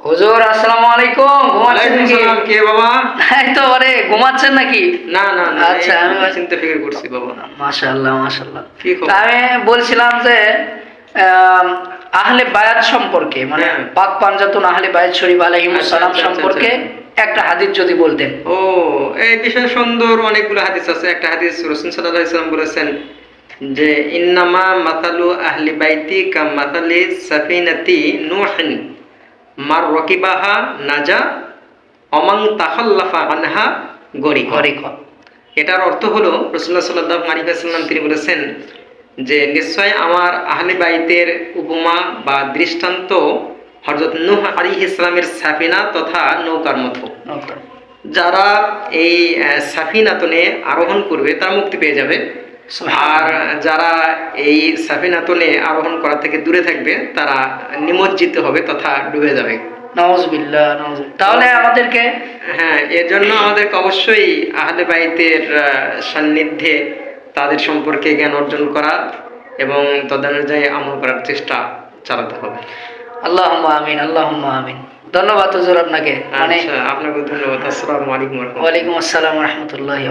হুজুর আসসালামু আলাইকুম। ঘুমাচ্ছেন নাকি? কে বাবা? এই তো আরে ঘুমাচ্ছেন নাকি? না না না আচ্ছা, আমি- চিন্তা ফিকির করছি বাবা। মাশাআল্লাহ মাশাআল্লাহ। কি? আমি বলছিলাম যে আহলে বায়াত সম্পর্কে মানে হ্যাঁ। পাক পাঞ্জাতুন আহলে বায়াত শরীফ আচ্ছা, সালাম আচ্ছা, আচ্ছা, সম্পর্কে একটা হাদিস যদি বলতেন। ও এই বিষয়ে সুন্দর অনেকগুলো হাদিস আছে। একটা হাদিস রসুল সাল্লাল্লাহু আলাইহি সাল্লাম বলেছেন যে ইন্নামা মাতালু আহলি বাইতি কা মাতালি সাফিনাতি নূহিন। মার রকিবাহা নাজা অমাং তাখাল্লাফা আনহা গরি ঘরে কর এটার অর্থ হলো রসুল্লাহ সাল্লাহ আলিবাসাল্লাম তিনি বলেছেন যে নিশ্চয় আমার আহলে বাইতের উপমা বা দৃষ্টান্ত হজরত নূহ আলী ইসলামের সাফিনা তথা নৌকার মতো। যারা এই সাফিনাতনে আরোহণ করবে তারা মুক্তি পেয়ে যাবে। আর যারা এই সাফিনাতনে আরোহণ করা থেকে দূরে থাকবে তারা নিমজ্জিত হবে তথা ডুবে যাবে। তাহলে আমাদেরকে হ্যাঁ এর জন্য আমাদেরকে অবশ্যই আহলে বাইতের সান্নিধ্যে তাদের সম্পর্কে জ্ঞান অর্জন করা এবং তদানুযায়ী আমল করার চেষ্টা চালাতে হবে। আল্লাহ আমিন আল্লাহ আমিন। ধন্যবাদ হুজুর আপনাকে। মানে আচ্ছা আপনাকে ধন্যবাদ। আসসালামু আলাইকুম ওয়া আসসালাম রহমতুল্লাহ